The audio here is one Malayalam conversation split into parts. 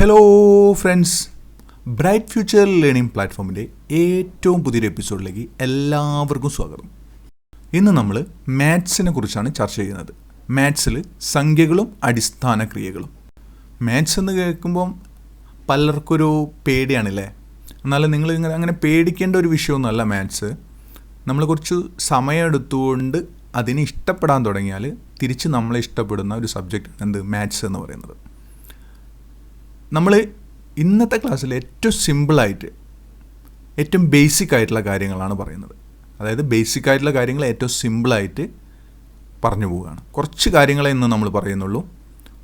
Hello friends bright future learning പ്ലാറ്റ്ഫോമിന്റെ ഏറ്റവും പുതിയൊരു എപ്പിസോഡിലേക്ക് എല്ലാവർക്കും സ്വാഗതം. ഇന്ന് നമ്മൾ മാത്സിനെ കുറിച്ചാണ് ചർച്ച ചെയ്യുന്നത്. മാത്സിൽ സംഖ്യകളും അടിസ്ഥാന ക്രിയകളും. മാത്സ് എന്ന് കേൾക്കുമ്പം പലർക്കൊരു പേടിയാണല്ലേ? എന്നാലും നിങ്ങൾ ഇങ്ങനെ അങ്ങനെ പേടിക്കേണ്ട ഒരു വിഷയമൊന്നുമല്ല മാത്സ് നമ്മൾ കുറച്ച് സമയം എടുത്തുകൊണ്ട് അതിനെ ഇഷ്ടപ്പെടാൻ തുടങ്ങിയാൽ തിരിച്ച് നമ്മളെ ഇഷ്ടപ്പെടുന്ന ഒരു സബ്ജക്റ്റ് എന്ത്? മാത്സ് എന്ന് പറയുന്നത്. നമ്മൾ ഇന്നത്തെ ക്ലാസ്സിൽ ഏറ്റവും സിമ്പിളായിട്ട് ഏറ്റവും ബേസിക് ആയിട്ടുള്ള കാര്യങ്ങളാണ് പറയുന്നത്. അതായത് ബേസിക് ആയിട്ടുള്ള കാര്യങ്ങൾ ഏറ്റവും സിമ്പിളായിട്ട് പറഞ്ഞു പോവുകയാണ്. കുറച്ച് കാര്യങ്ങളെ ഇന്ന് നമ്മൾ പറയുന്നുള്ളൂ.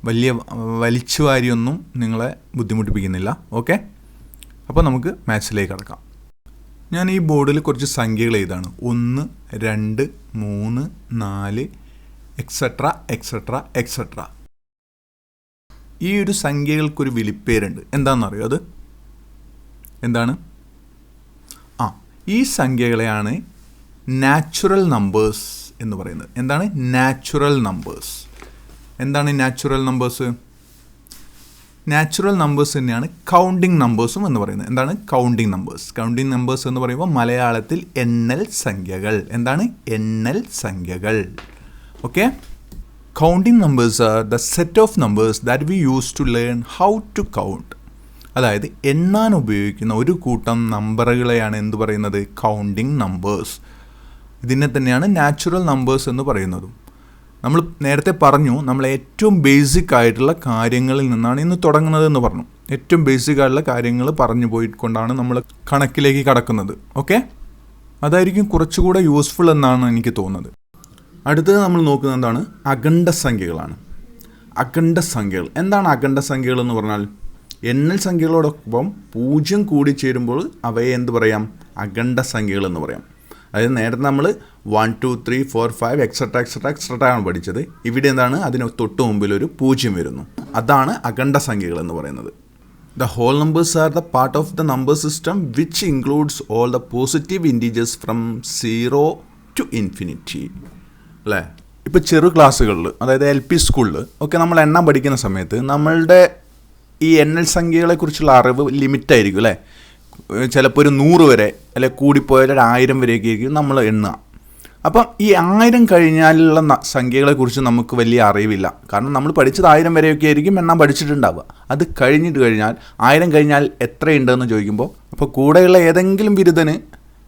വലിയ വലിച്ചു വാരിയൊന്നും നിങ്ങളെ ബുദ്ധിമുട്ടിപ്പിക്കുന്നില്ല. ഓക്കെ? അപ്പോൾ നമുക്ക് മാത്സിലേക്ക് കടക്കാം. ഞാൻ ഈ ബോർഡിൽ കുറച്ച് സംഖ്യകൾ എഴുതാണ്. ഒന്ന് രണ്ട് മൂന്ന് നാല് എക്സെട്ര എക്സെട്ര എക്സെട്ര ഈ ഒരു സംഖ്യകൾക്കൊരു വിളിപ്പേരുണ്ട്. എന്താണെന്നറിയോ അത്? എന്താണ്? ആ ഈ സംഖ്യകളെയാണ് നാച്ചുറൽ നമ്പേഴ്സ് എന്ന് പറയുന്നത്. എന്താണ്? നാച്ചുറൽ നമ്പേഴ്സ് എന്താണ് നാച്ചുറൽ നമ്പേഴ്സ് നാച്ചുറൽ നമ്പേഴ്സ് തന്നെയാണ് കൗണ്ടിങ് നമ്പേഴ്സും എന്ന് പറയുന്നത്. എന്താണ്? കൗണ്ടിങ് നമ്പേഴ്സ് കൗണ്ടിങ് നമ്പേഴ്സ് എന്ന് പറയുമ്പോൾ മലയാളത്തിൽ എണ്ണൽ സംഖ്യകൾ. എന്താണ്? എണ്ണൽ സംഖ്യകൾ. Okay counting numbers are the set of numbers that we use to learn how to count അതായത് എണ്ണാൻ ഉപയോഗിക്കുന്ന ഒരു കൂട്ടം നമ്പറുകളെയാണ് എന്ത് പറയുന്നത്? കൗണ്ടിങ് നമ്പേഴ്സ് ഇതിനെ തന്നെയാണ് നാച്ചുറൽ നമ്പേഴ്സ് എന്ന് പറയുന്നതും. നമ്മൾ നേരത്തെ പറഞ്ഞു നമ്മൾ ഏറ്റവും ബേസിക് ആയിട്ടുള്ള കാര്യങ്ങളിൽ നിന്നാണ് ഇന്ന് തുടങ്ങുന്നത് എന്ന് പറഞ്ഞു. ഏറ്റവും ബേസിക് ആയിട്ടുള്ള കാര്യങ്ങൾ പറഞ്ഞു പോയിക്കൊണ്ടാണ് നമ്മൾ കണക്കിലേക്ക് കടക്കുന്നത്. ഓക്കെ അതായിരിക്കും കുറച്ചുകൂടെ യൂസ്ഫുൾ എന്നാണ് എനിക്ക് തോന്നുന്നത്. അടുത്തത് നമ്മൾ നോക്കുന്നത് എന്താണ്? അഖണ്ഡ സംഖ്യകളാണ്. അഖണ്ഡ സംഖ്യകൾ. എന്താണ് അഖണ്ഡ സംഖ്യകൾ എന്ന് പറഞ്ഞാൽ? എണ്ണൽ സംഖ്യകളോടൊപ്പം പൂജ്യം കൂടി ചേരുമ്പോൾ അവയെ എന്ത് പറയാം? അഖണ്ഡ സംഖ്യകൾ എന്ന് പറയാം. അതായത് നേരത്തെ നമ്മൾ one two three four five etcetera etcetera etcetera ആണ് പഠിച്ചത്. ഇവിടെ എന്താണ്? അതിന് തൊട്ട് മുമ്പിൽ ഒരു പൂജ്യം വരുന്നു. അതാണ് അഖണ്ഡ സംഖ്യകൾ എന്ന് പറയുന്നത്. The whole numbers are the part of the number system which includes all the positive integers from zero to infinity അല്ലേ? ഇപ്പോൾ ചെറു ക്ലാസ്സുകളിൽ അതായത് എൽ പി സ്കൂളിൽ ഒക്കെ നമ്മൾ എണ്ണം പഠിക്കുന്ന സമയത്ത് നമ്മളുടെ ഈ എണ്ണൽ സംഖ്യകളെക്കുറിച്ചുള്ള അറിവ് ലിമിറ്റായിരിക്കും അല്ലേ? ചിലപ്പോൾ ഒരു നൂറ് വരെ അല്ലെ കൂടിപ്പോയാൽ ഒരു ആയിരം വരെയൊക്കെ ആയിരിക്കും നമ്മൾ എണ്ണുക. അപ്പം ഈ ആയിരം കഴിഞ്ഞാലുള്ള സംഖ്യകളെക്കുറിച്ച് നമുക്ക് വലിയ അറിവില്ല. കാരണം നമ്മൾ പഠിച്ചത് ആയിരം വരെയൊക്കെ ആയിരിക്കും എണ്ണം പഠിച്ചിട്ടുണ്ടാവുക. അത് കഴിഞ്ഞിട്ട് കഴിഞ്ഞാൽ ആയിരം കഴിഞ്ഞാൽ എത്രയുണ്ടെന്ന് ചോദിക്കുമ്പോൾ അപ്പോൾ കൂടെയുള്ള ഏതെങ്കിലും ബിരുദന്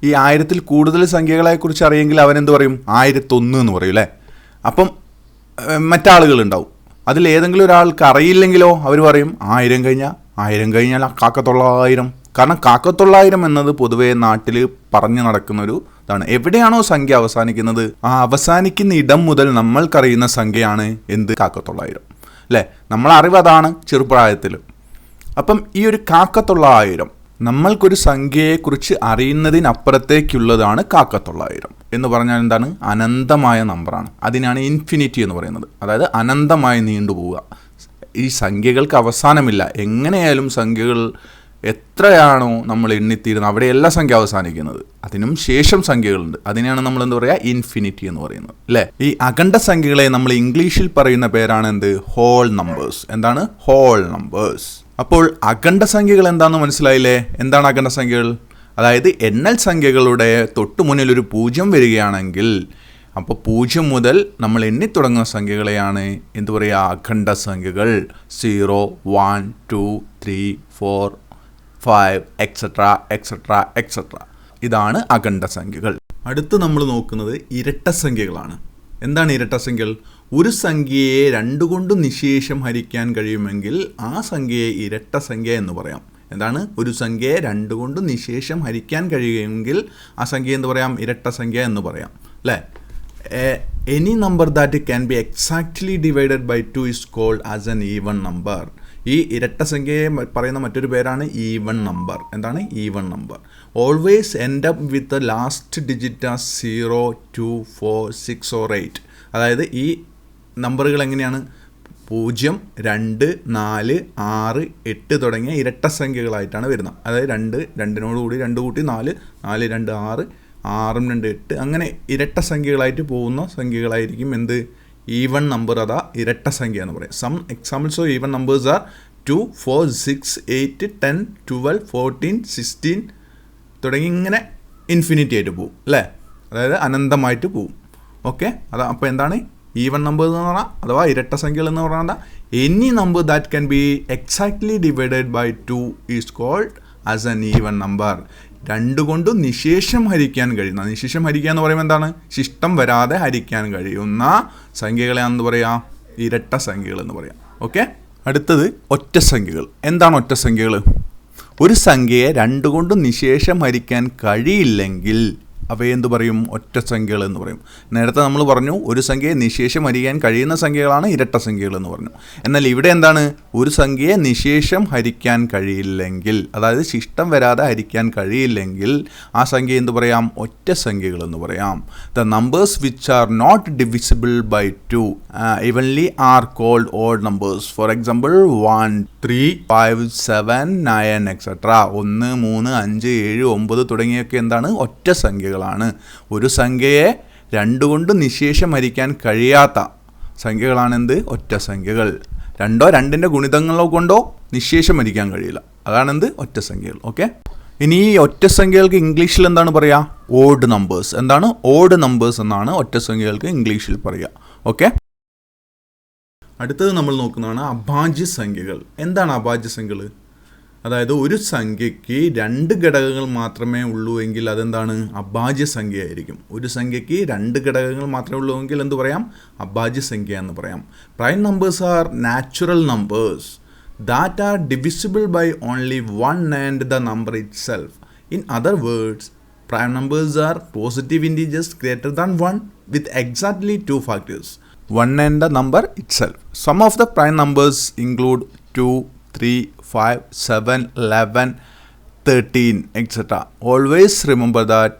ഈ ആയിരത്തിൽ കൂടുതൽ സംഖ്യകളെക്കുറിച്ച് അറിയെങ്കിൽ അവനെന്ത് പറയും? ആയിരത്തൊന്ന് എന്ന് പറയും അല്ലേ? അപ്പം മറ്റാളുകളുണ്ടാവും. അതിൽ ഏതെങ്കിലും ഒരാൾക്ക് അറിയില്ലെങ്കിലോ അവർ പറയും ആയിരം കഴിഞ്ഞാൽ ആയിരം കഴിഞ്ഞാൽ കാക്കത്തൊള്ളായിരം. കാരണം കാക്കത്തൊള്ളായിരം എന്നത് പൊതുവെ നാട്ടിൽ പറഞ്ഞു നടക്കുന്ന ഒരു ഇതാണ്. എവിടെയാണോ സംഖ്യ അവസാനിക്കുന്നത്? ആ അവസാനിക്കുന്ന ഇടം മുതൽ നമ്മൾക്കറിയുന്ന സംഖ്യയാണ് എന്ത്? കാക്കത്തൊള്ളായിരം. അല്ലേ? നമ്മളറിവ് അതാണ് ചെറുപ്രായത്തിൽ. അപ്പം ഈ ഒരു കാക്കത്തൊള്ളായിരം നമ്മൾക്കൊരു സംഖ്യയെക്കുറിച്ച് അറിയുന്നതിനപ്പുറത്തേക്കുള്ളതാണ് കാക്കത്തൊള്ളായിരം. എന്ന് പറഞ്ഞാൽ എന്താണ്? അനന്തമായ നമ്പറാണ്. അതിനാണ് ഇൻഫിനിറ്റി എന്ന് പറയുന്നത്. അതായത് അനന്തമായി നീണ്ടുപോവുക ഈ സംഖ്യകൾക്ക് അവസാനമില്ല. എങ്ങനെയായാലും സംഖ്യകൾ എത്രയാണോ നമ്മൾ എണ്ണിത്തീരുന്നത് അവിടെയല്ല സംഖ്യ അവസാനിക്കുന്നത്. അതിനും ശേഷം സംഖ്യകളുണ്ട്. അതിനെയാണ് നമ്മൾ എന്താ പറയുക? ഇൻഫിനിറ്റി എന്ന് പറയുന്നത്. അല്ലേ? ഈ അഖണ്ഡ സംഖ്യകളെ നമ്മൾ ഇംഗ്ലീഷിൽ പറയുന്ന പേരാണ് എന്ത്? ഹോൾ നമ്പേഴ്സ് എന്താണ്? ഹോൾ നമ്പേഴ്സ് അപ്പോൾ അഖണ്ഡ സംഖ്യകൾ എന്താണെന്ന് മനസ്സിലായില്ലേ? എന്താണ് അഖണ്ഡ സംഖ്യകൾ? അതായത് എണ്ണൽ സംഖ്യകളുടെ തൊട്ടു മുന്നിൽ ഒരു പൂജ്യം വരികയാണെങ്കിൽ അപ്പോൾ പൂജ്യം മുതൽ നമ്മൾ എണ്ണി തുടങ്ങുന്ന സംഖ്യകളെയാണ് എന്തു പറയുക അഖണ്ഡ സംഖ്യകൾ. Zero one two three four five etcetera etcetera etcetera ഇതാണ് അഖണ്ഡ സംഖ്യകൾ. അടുത്ത് നമ്മൾ നോക്കുന്നത് ഇരട്ട സംഖ്യകളാണ്. എന്താണ് ഇരട്ട സംഖ്യകൾ? ഒരു സംഖ്യയെ രണ്ടുകൊണ്ട് നിശേഷം ഹരിക്കാൻ കഴിയുമെങ്കിൽ ആ സംഖ്യയെ ഇരട്ട സംഖ്യ എന്ന് പറയാം. എന്താണ്? ഒരു സംഖ്യയെ രണ്ടുകൊണ്ട് നിശേഷം ഹരിക്കാൻ കഴിയുമെങ്കിൽ ആ സംഖ്യ എന്ന് പറയാം? ഇരട്ട സംഖ്യ എന്ന് പറയാം. അല്ലേ? Any number that can be exactly divided by two is called as an even number ഈ ഇരട്ട സംഖ്യയെ പറയുന്ന മറ്റൊരു പേരാണ് ഈവൺ നമ്പർ എന്താണ്? Even number always end up with last digit zero two four six or eight അതായത് ഈ നമ്പറുകൾ എങ്ങനെയാണ്? പൂജ്യം രണ്ട് നാല് ആറ് എട്ട് തുടങ്ങിയ ഇരട്ട സംഖ്യകളായിട്ടാണ് വരുന്നത്. അതായത് രണ്ട് രണ്ടിനോട് കൂടി രണ്ട് കൂട്ടി നാല് നാല് രണ്ട് ആറ് ആറും രണ്ട് എട്ട് അങ്ങനെ ഇരട്ട സംഖ്യകളായിട്ട് പോകുന്ന സംഖ്യകളായിരിക്കും എന്ത്? ഈവൺ നമ്പർ അതാ ഇരട്ട സംഖ്യ എന്ന് പറയും. Some examples of even numbers are two four six eight ten twelve fourteen sixteen തുടങ്ങി ഇങ്ങനെ ഇൻഫിനിറ്റി ആയിട്ട് പോകും അല്ലേ? അതായത് അനന്തമായിട്ട് പോകും ഓക്കെ അത് അപ്പോൾ എന്താണ്? ഈവൻ നമ്പർ എന്ന് പറഞ്ഞാൽ അഥവാ ഇരട്ട സംഖ്യകൾ എന്ന് പറഞ്ഞാൽ any number that can be exactly divided by two is called as an even number രണ്ട് കൊണ്ട് നിശേഷം ഹരിക്കാൻ കഴിയുന്ന നിശേഷം ഹരിക്കുക എന്ന് പറയുമ്പോൾ എന്താണ്? ശിഷ്ടം വരാതെ ഹരിക്കാൻ കഴിയുന്ന സംഖ്യകളെ സംഖ്യകളെയാണെന്ന് പറയാം? ഇരട്ട സംഖ്യകൾ എന്ന് പറയാം. ഓക്കെ അടുത്തത് ഒറ്റ സംഖ്യകൾ. എന്താണ് ഒറ്റ സംഖ്യകൾ ഒരു സംഖ്യയെ രണ്ട് നിശേഷം ഹരിക്കാൻ കഴിയില്ലെങ്കിൽ അവയെ എന്ത് പറയും? ഒറ്റ സംഖ്യകൾ എന്ന് പറയും. നേരത്തെ നമ്മൾ പറഞ്ഞു ഒരു സംഖ്യയെ നിശേഷം ഹരിക്കാൻ കഴിയുന്ന സംഖ്യകളാണ് ഇരട്ട സംഖ്യകൾ എന്ന് പറഞ്ഞു. എന്നാൽ ഇവിടെ എന്താണ്? ഒരു സംഖ്യയെ നിശേഷം ഹരിക്കാൻ കഴിയില്ലെങ്കിൽ അതായത് ശിഷ്ടം വരാതെ ഹരിക്കാൻ കഴിയില്ലെങ്കിൽ ആ സംഖ്യ എന്ത് പറയാം? ഒറ്റ സംഖ്യകൾ എന്ന് പറയാം. The numbers which are not divisible by two evenly are called odd numbers for example one three five seven nine etcetera ഒന്ന് മൂന്ന് അഞ്ച് ഏഴ് ഒമ്പത് തുടങ്ങിയൊക്കെ എന്താണ്? ഒറ്റ സംഖ്യകളാണ്. ഒരു സംഖ്യയെ രണ്ടുകൊണ്ട് നിശേഷം ഹരിക്കാൻ കഴിയാത്ത സംഖ്യകളാണെന്ത്? ഒറ്റ സംഖ്യകൾ. രണ്ടോ രണ്ടിന്റെ ഗുണിതങ്ങളോ കൊണ്ടോ നിശേഷം ഹരിക്കാൻ കഴിയില്ല. അതാണെന്ത്? ഒറ്റ സംഖ്യകൾ. ഓക്കെ? ഇനി ഈ ഒറ്റ സംഖ്യകൾക്ക് ഇംഗ്ലീഷിൽ എന്താണ് പറയുക ഓഡ് നമ്പേഴ്സ്. എന്താണ്? ഓഡ് നമ്പേഴ്സ് എന്നാണ് ഒറ്റ സംഖ്യകൾക്ക് ഇംഗ്ലീഷിൽ പറയുക ഓക്കെ? അടുത്തത് നമ്മൾ നോക്കുന്നതാണ് അഭാജ്യ സംഖ്യകൾ. എന്താണ് അഭാജ്യ സംഖ്യകൾ അതായത് ഒരു സംഖ്യയ്ക്ക് രണ്ട് ഘടകങ്ങൾ മാത്രമേ ഉള്ളൂ എങ്കിൽ അതെന്താണ്? അഭാജ്യ സംഖ്യയായിരിക്കും. ഒരു സംഖ്യയ്ക്ക് രണ്ട് ഘടകങ്ങൾ മാത്രമേ ഉള്ളൂ എങ്കിൽ എന്ത് പറയാം? അഭാജ്യ സംഖ്യ എന്ന് പറയാം. Prime numbers are natural numbers that are divisible by only one and the number itself in other words prime numbers are positive integers greater than 1 with exactly two factors. 1 and number number itself. Some of the prime numbers include 2 3 5 7 11 13 etc always remember that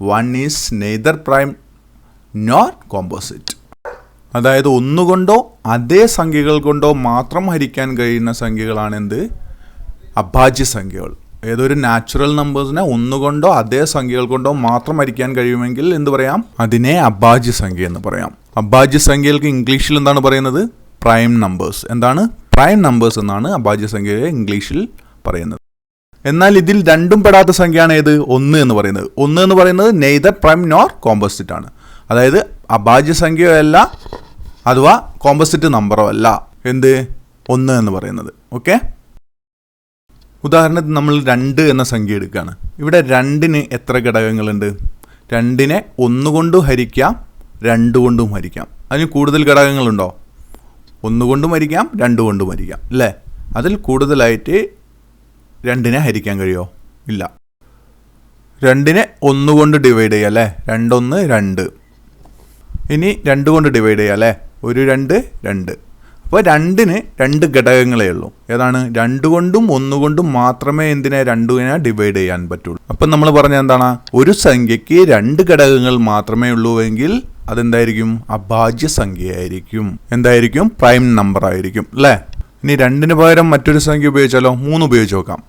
1 is neither prime nor composite അതായത് ഒന്നുകൊണ്ടോ അതേ സംഖ്യകൾ കൊണ്ടോ മാത്രം ഹരിക്കാൻ കഴിയുന്ന സംഖ്യകളാണ് എന്ത് അഭാജ്യ സംഖ്യകൾ. ഏതൊരു നാച്ചുറൽ നമ്പേഴ്സിനെ ഒന്നുകൊണ്ടോ അതേ സംഖ്യകൾ കൊണ്ടോ മാത്രം ഹരിക്കാൻ കഴിയുമെങ്കിൽ എന്ത് പറയാം? അതിനെ അഭാജ്യ സംഖ്യ എന്ന് പറയാം. അഭാജ്യ സംഖ്യകൾക്ക് ഇംഗ്ലീഷിൽ എന്താണ് പറയുന്നത്? പ്രൈം നമ്പേഴ്സ് എന്താണ്? പ്രൈം നമ്പേഴ്സ് എന്നാണ് അഭാജ്യ സംഖ്യയെ ഇംഗ്ലീഷിൽ പറയുന്നത്. എന്നാൽ ഇതിൽ രണ്ടും പെടാത്ത സംഖ്യയാണ് ഏത്? ഒന്ന് എന്ന് പറയുന്നത്. ഒന്ന് എന്ന് പറയുന്നത് നെയ്തർ പ്രൈം നോർ കോമ്പോസിറ്റ് ആണ്. അതായത് അഭാജ്യ സംഖ്യയോ അല്ല അഥവാ കോമ്പോസിറ്റ് നമ്പറോ അല്ല. എന്ത്? ഒന്ന് എന്ന് പറയുന്നത്. ഓക്കെ ഉദാഹരണത്തിന് നമ്മൾ രണ്ട് എന്ന സംഖ്യ എടുക്കുകയാണ്. ഇവിടെ രണ്ടിന് എത്ര ഘടകങ്ങളുണ്ട്? രണ്ടിനെ കൊണ്ട് ഹരിക്കാം. രണ്ട് കൊണ്ടും ഹരിക്കാം അതിന് കൂടുതൽ ഘടകങ്ങളുണ്ടോ? ഒന്നുകൊണ്ടും ഹരിക്കാം രണ്ടുകൊണ്ട് കൊണ്ടും ഹരിക്കാം അല്ലേ? അതിൽ കൂടുതലായിട്ട് രണ്ടിനെ ഹരിക്കാൻ കഴിയുമോ ഇല്ല. രണ്ടിനെ ഒന്നുകൊണ്ട് ഡിവൈഡ് ചെയ്യുക അല്ലേ? രണ്ടൊന്ന് രണ്ട്. ഇനി രണ്ട് കൊണ്ട് ഡിവൈഡ് ചെയ്യുക അല്ലേ? ഒരു രണ്ട് രണ്ട്. അപ്പോൾ രണ്ടിന് രണ്ട് ഘടകങ്ങളേ ഉള്ളൂ. ഏതാണ്? രണ്ട് കൊണ്ടും ഒന്നുകൊണ്ടും മാത്രമേ എന്തിനെ രണ്ടിനെ ഡിവൈഡ് ചെയ്യാൻ പറ്റുള്ളൂ. അപ്പം നമ്മൾ പറഞ്ഞ എന്താണ്? ഒരു സംഖ്യയ്ക്ക് രണ്ട് ഘടകങ്ങൾ മാത്രമേ ഉള്ളൂ എങ്കിൽ അതെന്തായിരിക്കും? അഭാജ്യ സംഖ്യയായിരിക്കും എന്തായിരിക്കും? പ്രൈം നമ്പർ ആയിരിക്കും അല്ലേ? ഇനി രണ്ടിന് പകരം മറ്റൊരു സംഖ്യ ഉപയോഗിച്ചാലോ? മൂന്ന് ഉപയോഗിച്ച് നോക്കാം.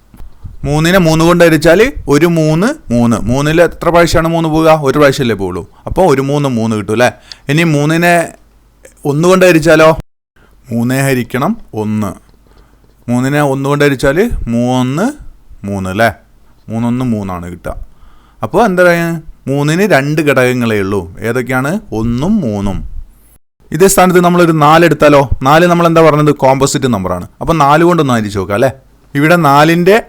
മൂന്നിനെ മൂന്ന് കൊണ്ട് ഹരിച്ചാൽ ഒരു മൂന്ന് മൂന്ന്. മൂന്നിൽ എത്ര പ്രാവശ്യമാണ് മൂന്ന് പോവുക? ഒരു പ്രാവശ്യമല്ലേ പോവുള്ളൂ. അപ്പോൾ ഒരു മൂന്ന് മൂന്ന് കിട്ടും അല്ലേ? ഇനി മൂന്നിനെ ഒന്ന് കൊണ്ട് ഹരിച്ചാലോ മൂന്നേ ഹരിക്കണം ഒന്ന്. മൂന്നിനെ ഒന്ന് കൊണ്ട് ഹരിച്ചാൽ മൂന്ന് മൂന്ന് അല്ലേ? മൂന്നൊന്ന് മൂന്നാണ് കിട്ടുക. അപ്പോൾ എന്താ പറയുക മൂന്നിന് രണ്ട് ഘടകങ്ങളേ ഉള്ളൂ. ഏതൊക്കെയാണ്? ഒന്നും മൂന്നും. ഇതേ സ്ഥാനത്ത് നമ്മളൊരു നാല് എടുത്താലോ? നാല് നമ്മൾ എന്താ പറഞ്ഞത് കോമ്പോസിറ്റ് നമ്പറാണ് അപ്പോൾ നാല് കൊണ്ടൊന്ന് ആയിരിച്ചു നോക്കാം അല്ലേ? ഇവിടെ നാലിന്റെ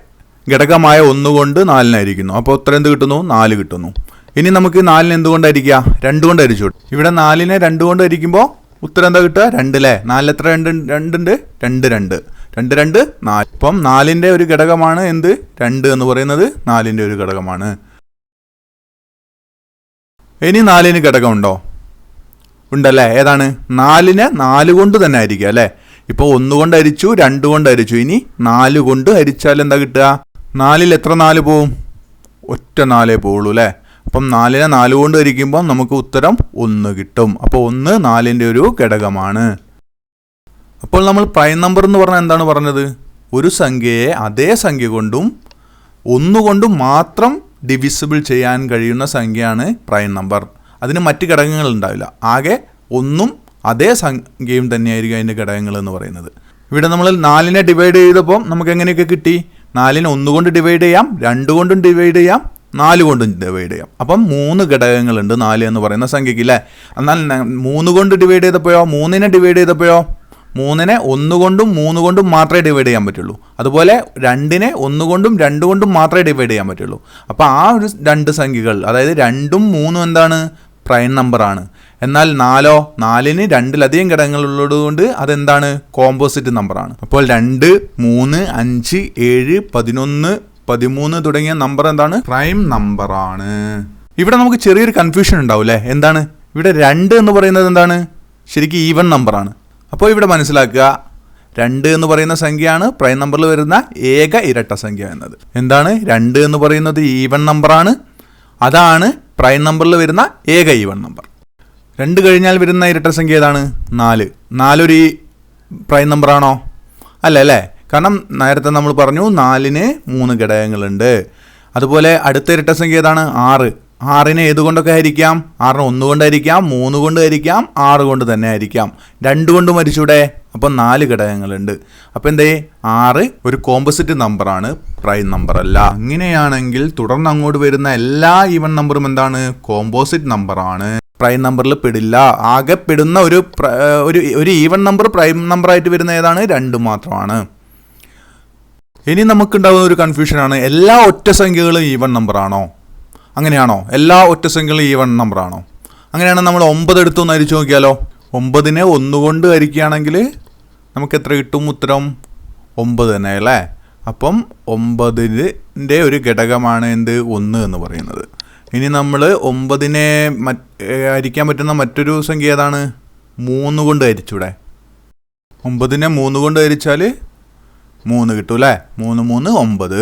ഘടകമായ ഒന്നുകൊണ്ട് നാലിനായിരിക്കുന്നു. അപ്പോൾ ഉത്തരം എന്ത് കിട്ടുന്നു? നാല് കിട്ടുന്നു. ഇനി നമുക്ക് നാലിന് എന്തുകൊണ്ടായിരിക്കുക? രണ്ട് കൊണ്ട് അരിച്ചു ഇവിടെ നാലിനെ രണ്ട് കൊണ്ട് അരിക്കുമ്പോൾ ഉത്തരം എന്താ കിട്ടുക? രണ്ട് അല്ലേ? നാലിൽ എത്ര രണ്ട് രണ്ടുണ്ട്. രണ്ട് രണ്ട്. രണ്ട് രണ്ട് നാല്. അപ്പം നാലിന്റെ ഒരു ഘടകമാണ് എന്ത്? രണ്ട് എന്ന് പറയുന്നത് നാലിന്റെ ഒരു ഘടകമാണ്. ഇനി നാലിന് ഘടകമുണ്ടോ? ഉണ്ടല്ലേ? ഏതാണ്? നാലിന് നാല് കൊണ്ട് തന്നെ ആയിരിക്കുക അല്ലേ? ഇപ്പോൾ ഒന്ന് കൊണ്ട് ഹരിച്ചു രണ്ട് കൊണ്ട് അരിച്ചു ഇനി നാല് കൊണ്ട് അരിച്ചാൽ എന്താ കിട്ടുക? നാലിൽ എത്ര നാല് പോവും? ഒറ്റ നാലേ പോവുള്ളൂ അല്ലേ? അപ്പം നാലിനെ നാല് കൊണ്ട് അരിക്കുമ്പോൾ നമുക്ക് ഉത്തരം ഒന്ന് കിട്ടും. അപ്പോൾ ഒന്ന് നാലിന്റെ ഒരു ഘടകമാണ്. അപ്പോൾ നമ്മൾ പ്രൈം നമ്പർ എന്ന് പറഞ്ഞാൽ എന്താണ് പറഞ്ഞത്? ഒരു സംഖ്യയെ അതേ സംഖ്യ കൊണ്ടും ഒന്നുകൊണ്ടും മാത്രം ഡിവിസിബിൾ ചെയ്യാൻ കഴിയുന്ന സംഖ്യയാണ് പ്രൈം നമ്പർ അതിന് മറ്റ് ഘടകങ്ങൾ ഉണ്ടാവില്ല. ആകെ ഒന്നും അതേ സംഖ്യയും തന്നെയായിരിക്കും അതിന്റെ ഘടകങ്ങൾ എന്ന് പറയുന്നത്. ഇവിടെ നമ്മൾ നാലിനെ ഡിവൈഡ് ചെയ്തപ്പോൾ നമുക്ക് എങ്ങനെയൊക്കെ കിട്ടി? നാലിനെ ഒന്നുകൊണ്ട് ഡിവൈഡ് ചെയ്യാം രണ്ട് കൊണ്ടും ഡിവൈഡ് ചെയ്യാം നാല് കൊണ്ടും ഡിവൈഡ് ചെയ്യാം. അപ്പം മൂന്ന് ഘടകങ്ങളുണ്ട് നാല് എന്ന് പറയുന്ന സംഖ്യയ്ക്ക് അല്ലേ എന്നാൽ മൂന്ന് കൊണ്ട് ഡിവൈഡ് ചെയ്തപ്പോഴോ മൂന്നിനെ ഡിവൈഡ് ചെയ്തപ്പോഴോ? മൂന്നിനെ ഒന്നുകൊണ്ടും മൂന്ന് കൊണ്ടും മാത്രമേ ഡിവൈഡ് ചെയ്യാൻ പറ്റുള്ളൂ. അതുപോലെ രണ്ടിനെ ഒന്നുകൊണ്ടും രണ്ട് കൊണ്ടും മാത്രമേ ഡിവൈഡ് ചെയ്യാൻ പറ്റുള്ളൂ. അപ്പോൾ ആ ഒരു രണ്ട് സംഖ്യകൾ അതായത് രണ്ടും മൂന്നും എന്താണ്? പ്രൈം നമ്പറാണ് എന്നാൽ നാലോ നാലിന് രണ്ടിലധികം ഘടകങ്ങളുള്ളതുകൊണ്ട് അതെന്താണ്? കോമ്പോസിറ്റ് നമ്പറാണ് അപ്പോൾ രണ്ട് മൂന്ന് അഞ്ച് ഏഴ് പതിനൊന്ന് പതിമൂന്ന് തുടങ്ങിയ നമ്പർ എന്താണ്? പ്രൈം നമ്പറാണ് ഇവിടെ നമുക്ക് ചെറിയൊരു കൺഫ്യൂഷൻ ഉണ്ടാവും അല്ലേ എന്താണ്? ഇവിടെ രണ്ട് എന്ന് പറയുന്നത് എന്താണ്? ശരിക്കും ഈവൻ നമ്പറാണ് അപ്പോൾ ഇവിടെ മനസ്സിലാക്കുക. രണ്ട് എന്ന് പറയുന്ന സംഖ്യയാണ്. പ്രൈം നമ്പറിൽ വരുന്ന ഏക ഇരട്ട സംഖ്യ എന്നത്. എന്താണ്? രണ്ട് എന്ന് പറയുന്നത് ഈവൺ നമ്പറാണ് അതാണ് പ്രൈം നമ്പറിൽ വരുന്ന ഏക ഈവൺ നമ്പർ രണ്ട് കഴിഞ്ഞാൽ വരുന്ന ഇരട്ട സംഖ്യ ഏതാണ്? നാല്. നാലൊരു പ്രൈം നമ്പറാണോ അല്ല അല്ലേ? കാരണം നേരത്തെ നമ്മൾ പറഞ്ഞു നാലിന് മൂന്ന് ഘടകങ്ങളുണ്ട്. അതുപോലെ അടുത്ത ഇരട്ട സംഖ്യ ഏതാണ്? ആറ്. ആറിനെ ഏതുകൊണ്ടൊക്കെ ഹരിക്കാം? ആറിന് ഒന്ന് കൊണ്ട് ഹരിക്കാം മൂന്ന് കൊണ്ട് ഹരിക്കാം ആറ് കൊണ്ട് തന്നെ ആയിരിക്കാം രണ്ട് കൊണ്ട് മരിച്ചൂടെ? അപ്പം നാല് ഘടകങ്ങളുണ്ട്. അപ്പം എന്തേ? ആറ് ഒരു കോമ്പസിറ്റ് നമ്പറാണ് പ്രൈം നമ്പർ അല്ല. അങ്ങനെയാണെങ്കിൽ തുടർന്ന് അങ്ങോട്ട് വരുന്ന എല്ലാ ഈവൻ നമ്പറും എന്താണ്? കോമ്പോസിറ്റ് നമ്പറാണ് പ്രൈം നമ്പറിൽ പെടില്ല. ആകെ പെടുന്ന ഒരു ഒരു ഒരു ഈവൻ നമ്പർ പ്രൈം നമ്പറായിട്ട് വരുന്ന ഏതാണ്? രണ്ട് മാത്രമാണ്. ഇനി നമുക്കുണ്ടാകുന്ന ഒരു കൺഫ്യൂഷനാണ് എല്ലാ ഒറ്റ സംഖ്യകളും ഈവൻ നമ്പറാണോ അങ്ങനെയാണോ? എല്ലാ ഒറ്റ സംഖ്യകളും ഈവൻ നമ്പറാണോ അങ്ങനെയാണെങ്കിൽ നമ്മൾ ഒമ്പത് എടുത്തു ഒന്ന് അരിച്ചു നോക്കിയാലോ? ഒമ്പതിനെ ഒന്നുകൊണ്ട് അരിക്കുകയാണെങ്കിൽ നമുക്ക് എത്ര കിട്ടും ഉത്തരം? ഒമ്പത് തന്നെ അല്ലേ? അപ്പം ഒമ്പതിന്റെ ഒരു ഘടകമാണ് എന്ത്? ഒന്ന് എന്ന് പറയുന്നത്. ഇനി നമ്മൾ ഒമ്പതിനെ മറ്റ് ഹരിക്കാൻ പറ്റുന്ന മറ്റൊരു സംഖ്യ ഏതാണ്? മൂന്ന് കൊണ്ട് അരിച്ചൂടെ ഒമ്പതിനെ മൂന്ന് കൊണ്ട് അരിച്ചാൽ മൂന്ന് കിട്ടും അല്ലേ മൂന്ന് മൂന്ന് ഒമ്പത്.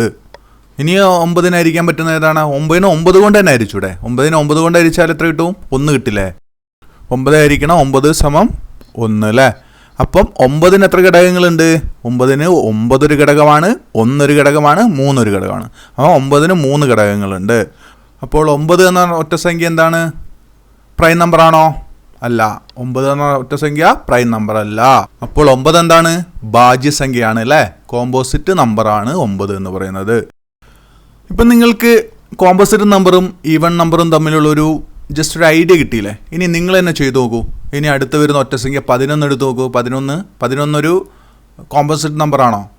ഇനി ഒമ്പതിന് അരിക്കാൻ പറ്റുന്ന ഏതാണ്? ഒമ്പതിന് ഒമ്പത് കൊണ്ട് തന്നെ അരിച്ചൂടെ? ഒമ്പതിന് ഒമ്പത് കൊണ്ട് അരിച്ചാൽ എത്ര കിട്ടും? ഒന്ന് കിട്ടില്ലേ? ഒമ്പത് ആയിരിക്കണം ഒമ്പത് സമം ഒന്ന് അല്ലേ അപ്പം ഒമ്പതിന് എത്ര ഘടകങ്ങളുണ്ട്? ഒമ്പതിന് ഒമ്പതൊരു ഘടകമാണ് ഒന്നൊരു ഘടകമാണ് മൂന്നൊരു ഘടകമാണ്. അപ്പോൾ ഒമ്പതിന് മൂന്ന് ഘടകങ്ങളുണ്ട്. അപ്പോൾ ഒമ്പത് എന്ന ഒറ്റ സംഖ്യ എന്താണ്? പ്രൈം നമ്പർ ആണോ? അല്ല. ഒമ്പത് എന്ന ഒറ്റ സംഖ്യ പ്രൈം നമ്പർ അല്ല. അപ്പോൾ ഒമ്പത് എന്താണ്? ഭാജ്യസംഖ്യയാണ് അല്ലേ കോമ്പോസിറ്റ് നമ്പറാണ് ഒമ്പത് എന്ന് പറയുന്നത്. ഇപ്പം നിങ്ങൾക്ക് കോമ്പോസിറ്റ് നമ്പറും ഈവൺ നമ്പറും തമ്മിലുള്ള ഒരു ജസ്റ്റ് ഒരു ഐഡിയ കിട്ടിയില്ലേ? ഇനി നിങ്ങൾ തന്നെ ചെയ്തു നോക്കൂ. ഇനി അടുത്ത് വരുന്ന ഒറ്റ സംഖ്യ പതിനൊന്ന് എടുത്ത് നോക്കൂ. പതിനൊന്ന് പതിനൊന്നൊരു കോമ്പോസിറ്റ് നമ്പറാണോ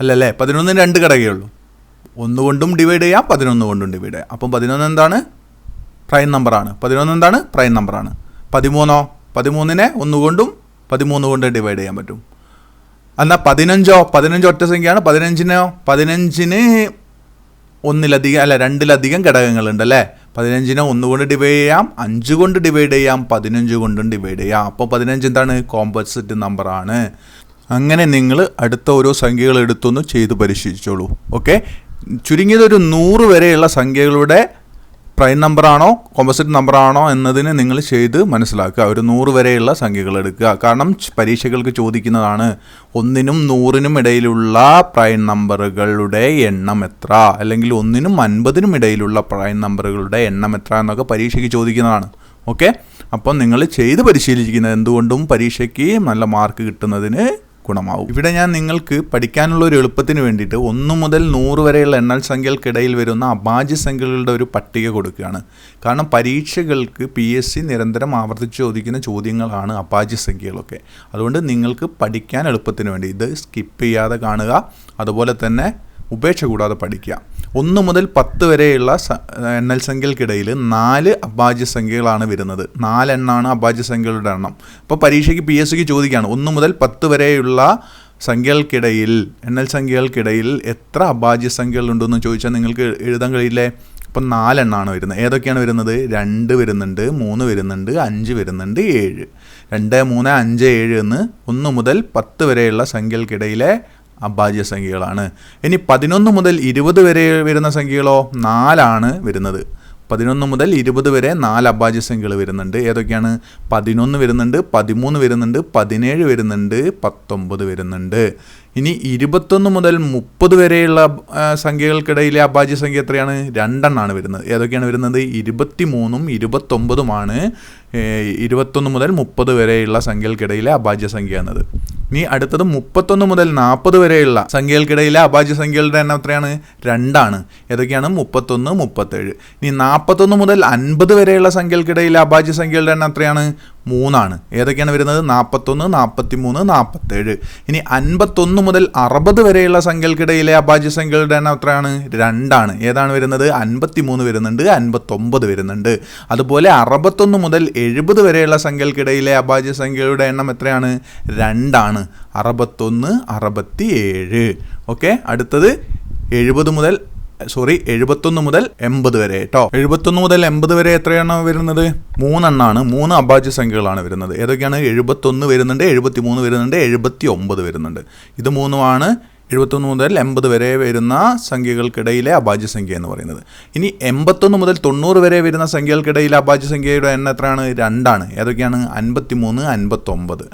അല്ലല്ലേ? പതിനൊന്നിന് രണ്ട് ഘടകമേ ഉള്ളൂ ഒന്ന് കൊണ്ടും ഡിവൈഡ് ചെയ്യാം പതിനൊന്ന് കൊണ്ടും ഡിവൈഡ് ചെയ്യാം. അപ്പം പതിനൊന്ന് എന്താണ്? പ്രൈം നമ്പറാണ് പതിനൊന്ന് എന്താണ്? പ്രൈം നമ്പറാണ് പതിമൂന്നോ? പതിമൂന്നിനെ ഒന്നുകൊണ്ടും പതിമൂന്ന് കൊണ്ട് ഡിവൈഡ് ചെയ്യാൻ പറ്റും. എന്നാൽ പതിനഞ്ചോ? പതിനഞ്ച് ഒറ്റ സംഖ്യയാണ്. പതിനഞ്ചിനോ പതിനഞ്ചിന് ഒന്നിലധികം അല്ല രണ്ടിലധികം ഘടകങ്ങളുണ്ട് അല്ലേ? പതിനഞ്ചിനെ ഒന്നുകൊണ്ട് ഡിവൈഡ് ചെയ്യാം അഞ്ച് കൊണ്ട് ഡിവൈഡ് ചെയ്യാം പതിനഞ്ച് കൊണ്ടും ഡിവൈഡ് ചെയ്യാം. അപ്പോൾ പതിനഞ്ച് എന്താണ്? കോമ്പോസിറ്റ് നമ്പറാണ് അങ്ങനെ നിങ്ങൾ അടുത്ത ഓരോ സംഖ്യകൾ എടുത്തൊന്ന് ചെയ്ത് പരിശീലിച്ചോളൂ. ഓക്കെ ചുരുങ്ങിയത് ഒരു നൂറ് വരെയുള്ള സംഖ്യകളുടെ പ്രൈം നമ്പറാണോ കോമ്പോസിറ്റ് നമ്പറാണോ എന്നതിന് നിങ്ങൾ ചെയ്ത് മനസ്സിലാക്കുക. ഒരു നൂറ് വരെയുള്ള സംഖ്യകൾ എടുക്കുക. കാരണം പരീക്ഷകൾക്ക് ചോദിക്കുന്നതാണ് ഒന്നിനും നൂറിനും ഇടയിലുള്ള പ്രൈം നമ്പറുകളുടെ എണ്ണം എത്ര? അല്ലെങ്കിൽ ഒന്നിനും അൻപതിനും ഇടയിലുള്ള പ്രൈം നമ്പറുകളുടെ എണ്ണം എത്ര എന്നൊക്കെ പരീക്ഷയ്ക്ക് ചോദിക്കുന്നതാണ്. ഓക്കെ അപ്പം നിങ്ങൾ ചെയ്ത് പരിശീലിക്കുന്നത് എന്തുകൊണ്ടും പരീക്ഷയ്ക്ക് നല്ല മാർക്ക് കിട്ടുന്നതിന് ഗുണമാവും. ഇവിടെ ഞാൻ നിങ്ങൾക്ക് പഠിക്കാനുള്ള ഒരു എളുപ്പത്തിന് വേണ്ടിയിട്ട് ഒന്ന് മുതൽ നൂറ് വരെയുള്ള എണ്ണൽ സംഖ്യകൾക്കിടയിൽ വരുന്ന അഭാജ്യ സംഖ്യകളുടെ ഒരു പട്ടിക കൊടുക്കുകയാണ്. കാരണം പരീക്ഷകൾക്ക് പി എസ് സി നിരന്തരം ആവർത്തിച്ച് ചോദിക്കുന്ന ചോദ്യങ്ങളാണ് അഭാജ്യ സംഖ്യകളൊക്കെ. അതുകൊണ്ട് നിങ്ങൾക്ക് പഠിക്കാൻ എളുപ്പത്തിന് വേണ്ടി ഇത് സ്കിപ്പ് ചെയ്യാതെ കാണുക. അതുപോലെ തന്നെ ഉപേക്ഷ കൂടാതെ പഠിക്കുക. ഒന്ന് മുതൽ പത്ത് വരെയുള്ള എണ്ണൽ സംഖ്യകൾക്കിടയിൽ നാല് അഭാജ്യ സംഖ്യകളാണ് വരുന്നത്. നാലെണ്ണാണ് അഭാജ്യ സംഖ്യകളുടെ എണ്ണം. അപ്പോൾ പരീക്ഷയ്ക്ക് പി എസ് സിക്ക് ചോദിക്കുകയാണ് ഒന്ന് മുതൽ പത്ത് വരെയുള്ള സംഖ്യകൾക്കിടയിൽ എണ്ണൽ സംഖ്യകൾക്കിടയിൽ എത്ര അഭാജ്യ സംഖ്യകളുണ്ടെന്ന് ചോദിച്ചാൽ നിങ്ങൾക്ക് എഴുതാൻ കഴിയില്ലേ? അപ്പോൾ നാലെണ്ണമാണ് വരുന്നത്. ഏതൊക്കെയാണ് വരുന്നത്? രണ്ട് വരുന്നുണ്ട് മൂന്ന് വരുന്നുണ്ട് അഞ്ച് വരുന്നുണ്ട് ഏഴ്. രണ്ട് മൂന്ന് അഞ്ച് ഏഴ് എന്ന് ഒന്ന് മുതൽ പത്ത് വരെയുള്ള സംഖ്യകൾക്കിടയിലെ അഭാജ്യ സംഖ്യകളാണ്. ഇനി പതിനൊന്ന് മുതൽ ഇരുപത് വരെ വരുന്ന സംഖ്യകളോ? നാലാണ് വരുന്നത്. പതിനൊന്ന് മുതൽ ഇരുപത് വരെ നാല് അഭാജ്യ സംഖ്യകൾ വരുന്നുണ്ട്. ഏതൊക്കെയാണ്? പതിനൊന്ന് വരുന്നുണ്ട് പതിമൂന്ന് വരുന്നുണ്ട് പതിനേഴ് വരുന്നുണ്ട് പത്തൊമ്പത് വരുന്നുണ്ട്. ഇനി ഇരുപത്തൊന്ന് മുതൽ മുപ്പത് വരെയുള്ള സംഖ്യകൾക്കിടയിലെ അഭാജ്യ സംഖ്യ എത്രയാണ്? രണ്ടെണ്ണമാണ് വരുന്നത്. ഏതൊക്കെയാണ് വരുന്നത്? ഇരുപത്തി മൂന്നും ഇരുപത്തൊമ്പതുമാണ് ഇരുപത്തൊന്ന് മുതൽ മുപ്പത് വരെയുള്ള സംഖ്യകൾക്കിടയിലെ അഭാജ്യ സംഖ്യ എന്നത് ഇനി അടുത്തത് മുപ്പത്തൊന്ന് മുതൽ നാൽപ്പത് വരെയുള്ള സംഖ്യകൾക്കിടയിലെ അഭാജ്യ സംഖ്യകളുടെ എണ്ണം എത്രയാണ്? രണ്ടാണ്. ഏതൊക്കെയാണ്? മുപ്പത്തൊന്ന് മുപ്പത്തേഴ്. ഇനി നാൽപ്പത്തൊന്ന് മുതൽ അൻപത് വരെയുള്ള സംഖ്യകൾക്കിടയിലെ അഭാജ്യ സംഖ്യകളുടെ എണ്ണം എത്രയാണ്? മൂന്നാണ്. ഏതൊക്കെയാണ് വരുന്നത്? നാൽപ്പത്തൊന്ന് നാൽപ്പത്തി മൂന്ന് നാൽപ്പത്തേഴ് ഇനി അൻപത്തൊന്ന് മുതൽ അറുപത് വരെയുള്ള സംഖ്യകൾക്കിടയിലെ അഭാജ്യ സംഖ്യകളുടെ എണ്ണം എത്രയാണ്? രണ്ടാണ്. ഏതാണ് വരുന്നത്? അൻപത്തി മൂന്ന് വരുന്നുണ്ട് അൻപത്തൊമ്പത് വരുന്നുണ്ട്. അതുപോലെ അറുപത്തൊന്ന് മുതൽ എഴുപത് വരെയുള്ള സംഖ്യകൾക്കിടയിലെ അഭാജ്യ സംഖ്യകളുടെ എണ്ണം എത്രയാണ്? രണ്ടാണ്. അറുപത്തൊന്ന് അറുപത്തി ഏഴ് ഓക്കെ? അടുത്തത് എഴുപത് മുതൽ സോറി എഴുപത്തൊന്ന് മുതൽ എൺപത് വരെ കേട്ടോ എഴുപത്തൊന്ന് മുതൽ എൺപത് വരെ എത്രയാണ് വരുന്നത്? മൂന്നെണ്ണാണ്. മൂന്ന് അഭാജ്യ സംഖ്യകളാണ് വരുന്നത്. ഏതൊക്കെയാണ്? എഴുപത്തൊന്ന് വരുന്നുണ്ട് എഴുപത്തി മൂന്ന് വരുന്നുണ്ട് എഴുപത്തി ഒമ്പത് വരുന്നുണ്ട്. ഇത് മൂന്നുമാണ്. എഴുപത്തൊന്ന് മുതൽ എൺപത് വരെ വരുന്ന സംഖ്യകൾക്കിടയിലെ അഭാജ്യ സംഖ്യ എന്ന് പറയുന്നത്. ഇനി എൺപത്തൊന്ന് മുതൽ തൊണ്ണൂറ് വരെ വരുന്ന സംഖ്യകൾക്കിടയിലെ അഭാജ്യ സംഖ്യയുടെ എണ്ണം എത്രയാണ്? രണ്ടാണ്. ഏതൊക്കെയാണ്? അൻപത്തി മൂന്ന് അൻപത്തൊമ്പത്.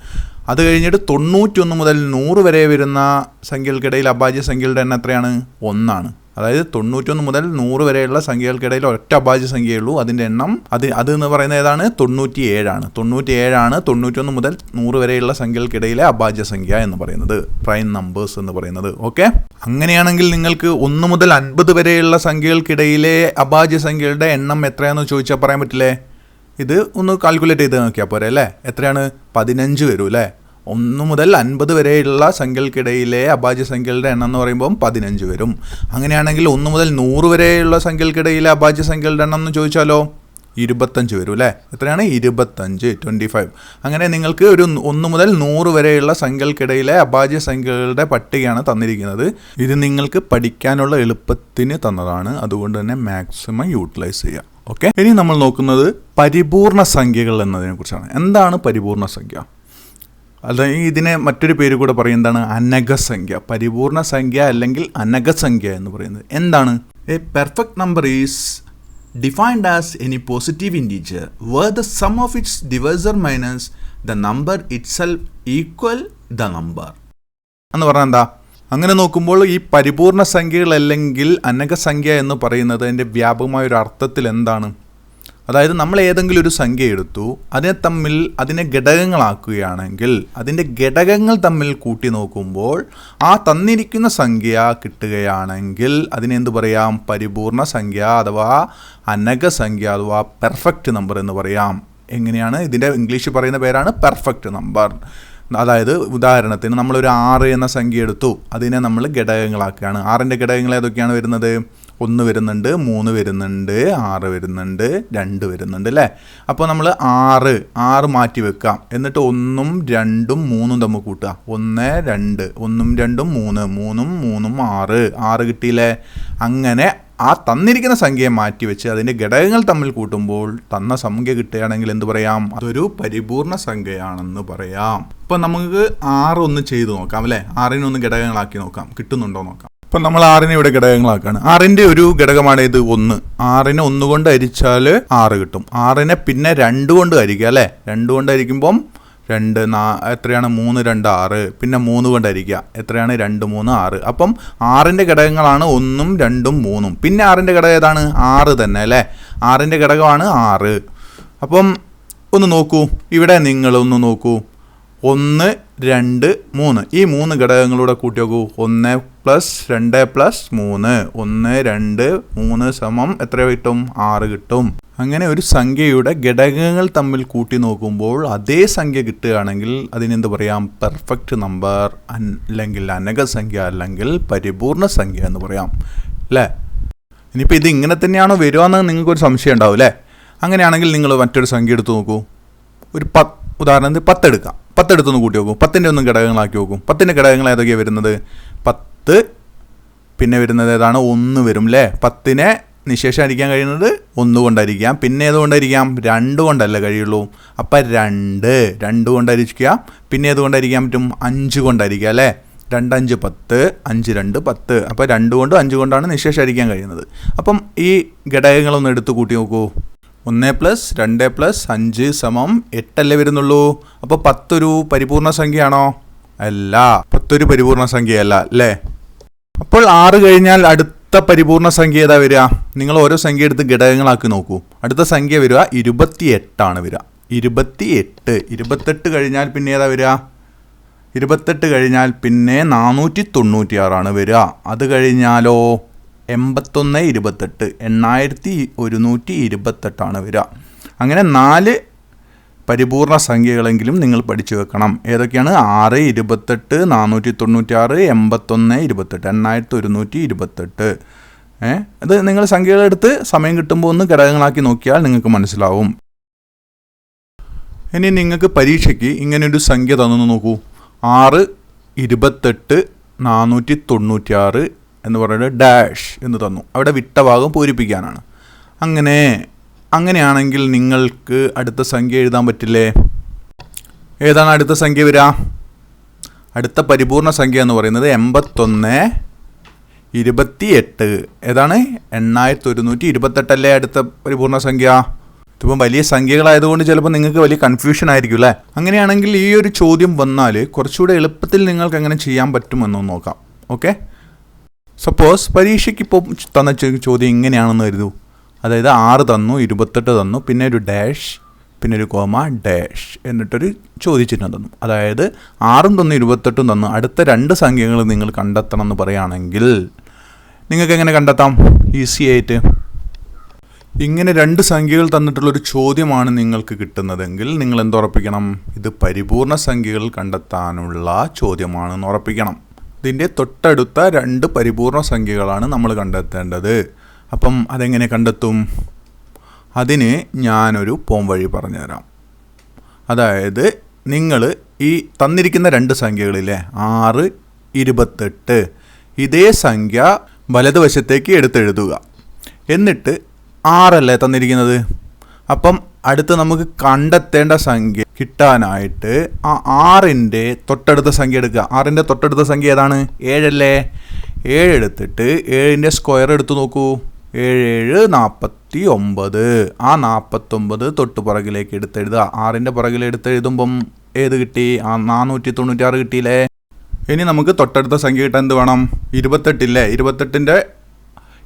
അത് കഴിഞ്ഞിട്ട് തൊണ്ണൂറ്റൊന്ന് മുതൽ നൂറ് വരെ വരുന്ന സംഖ്യകൾക്കിടയിൽ അഭാജ്യ സംഖ്യകളുടെ എണ്ണം എത്രയാണ്? ഒന്നാണ്. അതായത് തൊണ്ണൂറ്റൊന്ന് മുതൽ നൂറ് വരെയുള്ള സംഖ്യകൾക്കിടയിൽ ഒറ്റ അഭാജ്യ സംഖ്യയുള്ളൂ. അതിന്റെ എണ്ണം അത് അത് എന്ന് പറയുന്നത് ഏതാണ്? തൊണ്ണൂറ്റി ഏഴാണ് തൊണ്ണൂറ്റി ഏഴാണ് തൊണ്ണൂറ്റൊന്ന് മുതൽ നൂറ് വരെയുള്ള സംഖ്യകൾക്കിടയിലെ അഭാജ്യ സംഖ്യ എന്ന് പറയുന്നത്. പ്രൈം നമ്പേഴ്സ് എന്ന് പറയുന്നത്. ഓക്കെ? അങ്ങനെയാണെങ്കിൽ നിങ്ങൾക്ക് ഒന്ന് മുതൽ അൻപത് വരെയുള്ള സംഖ്യകൾക്കിടയിലെ അഭാജ്യ സംഖ്യകളുടെ എണ്ണം എത്രയാണെന്ന് ചോദിച്ചാൽ പറയാൻ പറ്റില്ലേ? ഇത് ഒന്ന് കാൽക്കുലേറ്റ് ചെയ്ത് നോക്കിയാൽ പോരെ അല്ലേ? എത്രയാണ്? പതിനഞ്ച് വരും അല്ലേ? ഒന്ന് മുതൽ അൻപത് വരെയുള്ള സംഖ്യകൾക്കിടയിലെ അഭാജ്യ സംഖ്യകളുടെ എണ്ണം എന്ന് പറയുമ്പോൾ പതിനഞ്ച് വരും. അങ്ങനെയാണെങ്കിൽ ഒന്ന് മുതൽ നൂറ് വരെയുള്ള സംഖ്യകൾക്കിടയിലെ അഭാജ്യ സംഖ്യകളുടെ എണ്ണം എന്ന് ചോദിച്ചാലോ? ഇരുപത്തഞ്ച് വരും അല്ലേ? എത്രയാണ്? ഇരുപത്തഞ്ച് ട്വന്റി ഫൈവ് അങ്ങനെ നിങ്ങൾക്ക് ഒരു ഒന്ന് മുതൽ നൂറ് വരെയുള്ള സംഖ്യകൾക്കിടയിലെ അഭാജ്യ സംഖ്യകളുടെ പട്ടികയാണ് തന്നിരിക്കുന്നത്. ഇത് നിങ്ങൾക്ക് പഠിക്കാനുള്ള എളുപ്പത്തിന് തന്നതാണ്. അതുകൊണ്ട് തന്നെ മാക്സിമം യൂട്ടിലൈസ് ചെയ്യുക. ഓക്കെ ഇനി നമ്മൾ നോക്കുന്നത് പരിപൂർണ സംഖ്യകൾ എന്നതിനെ കുറിച്ചാണ് എന്താണ് പരിപൂർണ സംഖ്യ? അല്ലെങ്കിൽ ഇതിനെ മറ്റൊരു പേര് കൂടെ പറയും എന്താണ്? അനഘസംഖ്യ. പരിപൂർണ സംഖ്യ അല്ലെങ്കിൽ അനഘസംഖ്യ എന്ന് പറയുന്നത്. എന്താണ്? A perfect number is defined as any positive integer where the sum of its divisor minus the number itself equal the number എന്ന് പറഞ്ഞാൽ എന്താ? അങ്ങനെ നോക്കുമ്പോൾ ഈ പരിപൂർണ സംഖ്യകൾ അല്ലെങ്കിൽ അനഘസംഖ്യ എന്ന് പറയുന്നത് അതിന്റെ വ്യാപകമായ ഒരു അർത്ഥത്തിൽ എന്താണ്? അതായത് നമ്മൾ ഏതെങ്കിലും ഒരു സംഖ്യ എടുത്തു അതിനെ തമ്മിൽ അതിനെ ഘടകങ്ങളാക്കുകയാണെങ്കിൽ അതിന്റെ ഘടകങ്ങൾ തമ്മിൽ കൂട്ടി നോക്കുമ്പോൾ ആ തന്നിരിക്കുന്ന സംഖ്യ കിട്ടുകയാണെങ്കിൽ അതിനെന്ത് പറയാം? പരിപൂർണ സംഖ്യ അഥവാ അനഘസംഖ്യ അഥവാ പെർഫെക്റ്റ് നമ്പർ എന്ന് പറയാം. എങ്ങനെയാണ്? ഇതിന്റെ ഇംഗ്ലീഷിൽ പറയുന്ന പേരാണ് പെർഫെക്റ്റ് നമ്പർ അതായത് ഉദാഹരണത്തിന് നമ്മളൊരു ആറ് എന്ന സംഖ്യ എടുത്തു അതിനെ നമ്മൾ ഘടകങ്ങളാക്കുകയാണ്. ആറിന്റെ ഘടകങ്ങൾ ഏതൊക്കെയാണ് വരുന്നത്? ഒന്ന് വരുന്നുണ്ട് മൂന്ന് വരുന്നുണ്ട് ആറ് വരുന്നുണ്ട് രണ്ട് വരുന്നുണ്ട് അല്ലേ? അപ്പോൾ നമ്മൾ ആറ് ആറ് മാറ്റി വെക്കാം. എന്നിട്ട് ഒന്നും രണ്ടും മൂന്നും തമ്മിൽ കൂട്ടുക. ഒന്ന് രണ്ട്. ഒന്നും രണ്ടും മൂന്ന്. മൂന്നും മൂന്നും ആറ്. ആറ് കിട്ടിയില്ലേ? അങ്ങനെ ആ തന്നിരിക്കുന്ന സംഖ്യയെ മാറ്റി വെച്ച് അതിന്റെ ഘടകങ്ങൾ തമ്മിൽ കൂട്ടുമ്പോൾ തന്ന സംഖ്യ കിട്ടുകയാണെങ്കിൽ എന്ത് പറയാം? അതൊരു പരിപൂർണ സംഖ്യയാണെന്ന് പറയാം. ഇപ്പം നമുക്ക് ആറ് ഒന്ന് ചെയ്ത് നോക്കാം അല്ലേ? ആറിനൊന്ന് ഘടകങ്ങളാക്കി നോക്കാം. കിട്ടുന്നുണ്ടോ നോക്കാം. ഇപ്പം നമ്മൾ ആറിനെ ഇവിടെ ഘടകങ്ങളാക്കാണ്. ആറിന്റെ ഒരു ഘടകമാണ് ഇത് ഒന്ന്. ആറിനെ ഒന്ന് കൊണ്ട് അരിച്ചാൽ ആറ് കിട്ടും. ആറിനെ പിന്നെ രണ്ട് കൊണ്ട് അരിക്കുക അല്ലേ? രണ്ട് കൊണ്ട് അരിക്കുമ്പം രണ്ട് നാ എത്രയാണ്? മൂന്ന് രണ്ട് ആറ്. പിന്നെ മൂന്ന് കൊണ്ട് അരിക്കുക എത്രയാണ്? രണ്ട് മൂന്ന് ആറ്. അപ്പം ആറിന്റെ ഘടകങ്ങളാണ് ഒന്നും രണ്ടും മൂന്നും. പിന്നെ ആറിന്റെ ഘടകം ഏതാണ്? ആറ് തന്നെ അല്ലേ? ആറിന്റെ ഘടകമാണ് ആറ്. അപ്പം ഒന്ന് നോക്കൂ. ഇവിടെ നിങ്ങൾ ഒന്ന് നോക്കൂ. ഒന്ന് രണ്ട് മൂന്ന്. ഈ മൂന്ന് ഘടകങ്ങളൂടെ കൂട്ടി നോക്കൂ. ഒന്ന് പ്ലസ് രണ്ട് പ്ലസ് മൂന്ന്. ഒന്ന് രണ്ട് മൂന്ന് സമം എത്ര കിട്ടും? ആറ് കിട്ടും. അങ്ങനെ ഒരു സംഖ്യയുടെ ഘടകങ്ങൾ തമ്മിൽ കൂട്ടി നോക്കുമ്പോൾ അതേ സംഖ്യ കിട്ടുകയാണെങ്കിൽ അതിനെന്ത് പറയാം? പെർഫെക്റ്റ് നമ്പർ അല്ലെങ്കിൽ അനകസംഖ്യ അല്ലെങ്കിൽ പരിപൂർണ സംഖ്യ എന്ന് പറയാം. അല്ലേ ഇനിയിപ്പോൾ ഇത് ഇങ്ങനെ തന്നെയാണോ വരുവാന്ന് നിങ്ങൾക്കൊരു സംശയം ഉണ്ടാവും അല്ലേ അങ്ങനെയാണെങ്കിൽ നിങ്ങൾ മറ്റൊരു സംഖ്യ എടുത്ത് നോക്കൂ. ഒരു പത്ത് ഉദാഹരണത്തിന് പത്തെടുക്കാം പത്തെടുത്തൊന്ന് കൂട്ടി നോക്കും. പത്തിന്റെ ഒന്നും ഘടകങ്ങളാക്കി നോക്കും. പത്തിന്റെ ഘടകങ്ങൾ ഏതൊക്കെയാണ് വരുന്നത്? പത്ത് പിന്നെ വരുന്നത് ഏതാണ്? ഒന്ന് വരും അല്ലേ പത്തിനെ നിശേഷം അരിക്കാൻ കഴിയുന്നത് ഒന്ന് കൊണ്ടായിരിക്കാം. പിന്നെ ഏതുകൊണ്ടായിരിക്കാം രണ്ട് കൊണ്ടല്ല കഴിയുള്ളൂ. അപ്പം രണ്ട്. രണ്ട് കൊണ്ടരിക്കുക പിന്നെ ഏതുകൊണ്ടായിരിക്കാൻ പറ്റും? അഞ്ച് കൊണ്ടായിരിക്കുക അല്ലേ? രണ്ട് അഞ്ച് പത്ത്. അഞ്ച് രണ്ട് പത്ത്. അപ്പോൾ രണ്ട് കൊണ്ടും അഞ്ച് കൊണ്ടാണ് നിശേഷം അരിക്കാൻ കഴിയുന്നത്. അപ്പം ഈ ഘടകങ്ങളൊന്ന് എടുത്ത് കൂട്ടി നോക്കൂ. ഒന്ന് പ്ലസ് രണ്ട് പ്ലസ് അഞ്ച് സമം എട്ടല്ലേ വരുന്നുള്ളൂ. അപ്പോൾ പത്തൊരു പരിപൂർണ സംഖ്യയാണോ അല്ല പത്തൊരു പരിപൂർണ സംഖ്യയല്ല അല്ലേ? അപ്പോൾ ആറ് കഴിഞ്ഞാൽ അടുത്ത പരിപൂർണ സംഖ്യ ഏതാ വരിക? നിങ്ങൾ ഓരോ സംഖ്യ എടുത്ത് ഘടകങ്ങളാക്കി നോക്കൂ. അടുത്ത സംഖ്യ വരിക ഇരുപത്തി എട്ടാണ് വരിക. ഇരുപത്തി എട്ട് ഇരുപത്തെട്ട് കഴിഞ്ഞാൽ പിന്നെ ഏതാ വരിക? ഇരുപത്തെട്ട് കഴിഞ്ഞാൽ പിന്നെ നാനൂറ്റി തൊണ്ണൂറ്റിയാറാണ് വരിക. അത് കഴിഞ്ഞാലോ? എൺപത്തൊന്ന് ഇരുപത്തെട്ട്. എണ്ണായിരത്തി ഒരുന്നൂറ്റി ഇരുപത്തെട്ടാണ് വരിക. അങ്ങനെ നാല് പരിപൂർണ സംഖ്യകളെങ്കിലും നിങ്ങൾ പഠിച്ചു വെക്കണം. ഏതൊക്കെയാണ്? ആറ് ഇരുപത്തെട്ട് നാനൂറ്റി തൊണ്ണൂറ്റിയാറ് എൺപത്തൊന്ന് ഇരുപത്തെട്ട്. എണ്ണായിരത്തി ഒരുന്നൂറ്റി ഇരുപത്തെട്ട്. ഏ? അത് നിങ്ങൾ സംഖ്യകളെടുത്ത് സമയം കിട്ടുമ്പോൾ ഒന്ന് ഘടകങ്ങളാക്കി നോക്കിയാൽ നിങ്ങൾക്ക് മനസ്സിലാവും. ഇനി നിങ്ങൾക്ക് പരീക്ഷയ്ക്ക് ഇങ്ങനെയൊരു സംഖ്യ തന്നു നോക്കൂ. ആറ് ഇരുപത്തെട്ട് നാനൂറ്റി തൊണ്ണൂറ്റിയാറ് എന്ന് പറയുന്നത് ഡാഷ് എന്ന് തന്നു. അവിടെ വിട്ട ഭാഗം പൂരിപ്പിക്കാനാണ്. അങ്ങനെ അങ്ങനെയാണെങ്കിൽ നിങ്ങൾക്ക് അടുത്ത സംഖ്യ എഴുതാൻ പറ്റില്ലേ? ഏതാണ് അടുത്ത സംഖ്യ വരിക? അടുത്ത പരിപൂർണ സംഖ്യ എന്ന് പറയുന്നത് എൺപത്തൊന്ന് ഇരുപത്തി എട്ട് ഏതാണ്? എണ്ണായിരത്തി ഒരുന്നൂറ്റി ഇരുപത്തെട്ടല്ലേ അടുത്ത പരിപൂർണ സംഖ്യ? ഇതിപ്പം വലിയ സംഖ്യകളായതുകൊണ്ട് ചിലപ്പോൾ നിങ്ങൾക്ക് വലിയ കൺഫ്യൂഷൻ ആയിരിക്കും അല്ലേ? അങ്ങനെയാണെങ്കിൽ ഈ ഒരു ചോദ്യം വന്നാൽ കുറച്ചുകൂടെ എളുപ്പത്തിൽ നിങ്ങൾക്ക് എങ്ങനെ ചെയ്യാൻ പറ്റുമെന്ന് നോക്കാം. ഓക്കെ? സപ്പോസ് പരീക്ഷയ്ക്ക് ഇപ്പോൾ തന്ന ചോദ്യം ഇങ്ങനെയാണെന്ന് കരുതൂ. അതായത് ആറ് തന്നു ഇരുപത്തെട്ട് തന്നു പിന്നെ ഒരു ഡാഷ് പിന്നെ ഒരു കോമ ഡാഷ് എന്നിട്ടൊരു ചോദ്യചിഹ്നം തന്നു. അതായത് ആറും തന്നു ഇരുപത്തെട്ടും തന്നു. അടുത്ത രണ്ട് സംഖ്യകൾ നിങ്ങൾ കണ്ടെത്തണം എന്ന് പറയുകയാണെങ്കിൽ നിങ്ങൾക്ക് എങ്ങനെ കണ്ടെത്താം? ഈസി ആയിട്ട്. ഇങ്ങനെ രണ്ട് സംഖ്യകൾ തന്നിട്ടുള്ളൊരു ചോദ്യമാണ് നിങ്ങൾക്ക് കിട്ടുന്നതെങ്കിൽ നിങ്ങൾ എന്തുറപ്പിക്കണം ഇത് പരിപൂർണ സംഖ്യകൾ കണ്ടെത്താനുള്ള ചോദ്യമാണെന്ന് ഉറപ്പിക്കണം. ഇതിന്റെ തൊട്ടടുത്ത രണ്ട് പരിപൂർണ സംഖ്യകളാണ് നമ്മൾ കണ്ടെത്തേണ്ടത്. അപ്പം അതെങ്ങനെ കണ്ടെത്തും? അതിന് ഞാനൊരു പോം വഴി പറഞ്ഞുതരാം. അതായത് നിങ്ങൾ ഈ തന്നിരിക്കുന്ന രണ്ട് സംഖ്യകളിലെ ആറ് ഇരുപത്തെട്ട്. ഇതേ സംഖ്യ വലതുവശത്തേക്ക് എടുത്തെഴുതുക. എന്നിട്ട് ആറല്ലേ തന്നിരിക്കുന്നത്? അപ്പം അടുത്ത് നമുക്ക് കണ്ടെത്തേണ്ട സംഖ്യ കിട്ടാനായിട്ട് ആ ആറിന്റെ തൊട്ടടുത്ത സംഖ്യ എടുക്കുക. ആറിന്റെ തൊട്ടടുത്ത സംഖ്യ ഏതാണ്? ഏഴല്ലേ? ഏഴെടുത്തിട്ട് ഏഴിന്റെ സ്ക്വയർ എടുത്തു നോക്കൂ. ഏഴ് ഏഴ് നാൽപ്പത്തി ഒമ്പത് ആ നാൽപ്പത്തൊമ്പത് തൊട്ട് പുറകിലേക്ക് എടുത്തെഴുതുക. ആറിന്റെ പുറകിൽ എടുത്തെഴുതുമ്പം ഏത് കിട്ടി? ആ നാനൂറ്റി തൊണ്ണൂറ്റാറ് കിട്ടിയില്ലേ? ഇനി നമുക്ക് തൊട്ടടുത്ത സംഖ്യ കിട്ടാൻ എന്ത് വേണം? ഇരുപത്തെട്ടില്ലേ? ഇരുപത്തെട്ടിന്റെ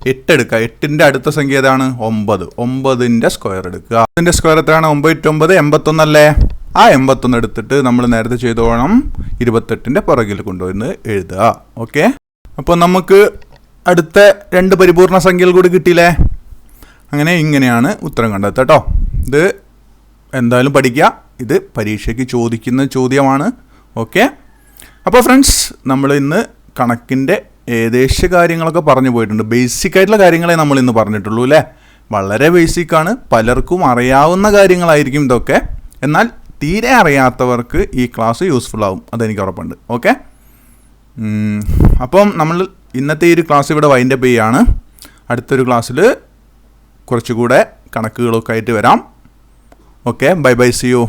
എട്ട് എടുക്കുക. എട്ടിന്റെ അടുത്ത സംഖ്യ ഏതാണ്? ഒമ്പത്. ഒമ്പതിന്റെ സ്ക്വയർ എടുക്കുക. അതിന്റെ സ്ക്വയർ എത്രയാണ്? ഒമ്പത് ഒമ്പത് എൺപത്തൊന്നല്ലേ? ആ എൺപത്തൊന്ന് എടുത്തിട്ട് നമ്മൾ നേരത്തെ ചെയ്തു വേണം ഇരുപത്തെട്ടിന്റെ പുറകിൽ കൊണ്ടുവന്ന് എഴുതുക. ഓക്കെ? അപ്പോൾ നമുക്ക് അടുത്ത രണ്ട് പരിപൂർണ സംഖ്യകൾ കൂടി കിട്ടിയില്ലേ? അങ്ങനെ ഇങ്ങനെയാണ് ഉത്തരം കണ്ടെത്തുക കേട്ടോ. ഇത് എന്തായാലും പഠിക്കുക. ഇത് പരീക്ഷയ്ക്ക് ചോദിക്കുന്ന ചോദ്യമാണ്. ഓക്കെ? അപ്പോൾ ഫ്രണ്ട്സ് നമ്മൾ ഇന്ന് കണക്കിന്റെ ഏകദേശ കാര്യങ്ങളൊക്കെ പറഞ്ഞു പോയിട്ടുണ്ട്. ബേസിക് ആയിട്ടുള്ള കാര്യങ്ങളെ നമ്മൾ ഇന്ന് പറഞ്ഞിട്ടുള്ളൂ അല്ലേ? വളരെ ബേസിക്കാണ് പലർക്കും അറിയാവുന്ന കാര്യങ്ങളായിരിക്കും ഇതൊക്കെ. എന്നാൽ തീരെ അറിയാത്തവർക്ക് ഈ ക്ലാസ് യൂസ്ഫുൾ ആവും. അതെനിക്ക് ഉറപ്പുണ്ട്. ഓക്കെ? അപ്പം നമ്മൾ ഇന്നത്തെ ഈ ഒരു ക്ലാസ് ഇവിടെ വൈൻഡപ്പ് ചെയ്യുകയാണ് അടുത്തൊരു ക്ലാസ്സിൽ കുറച്ചുകൂടെ കണക്കുകളൊക്കെ ആയിട്ട് വരാം. Okay bye bye see you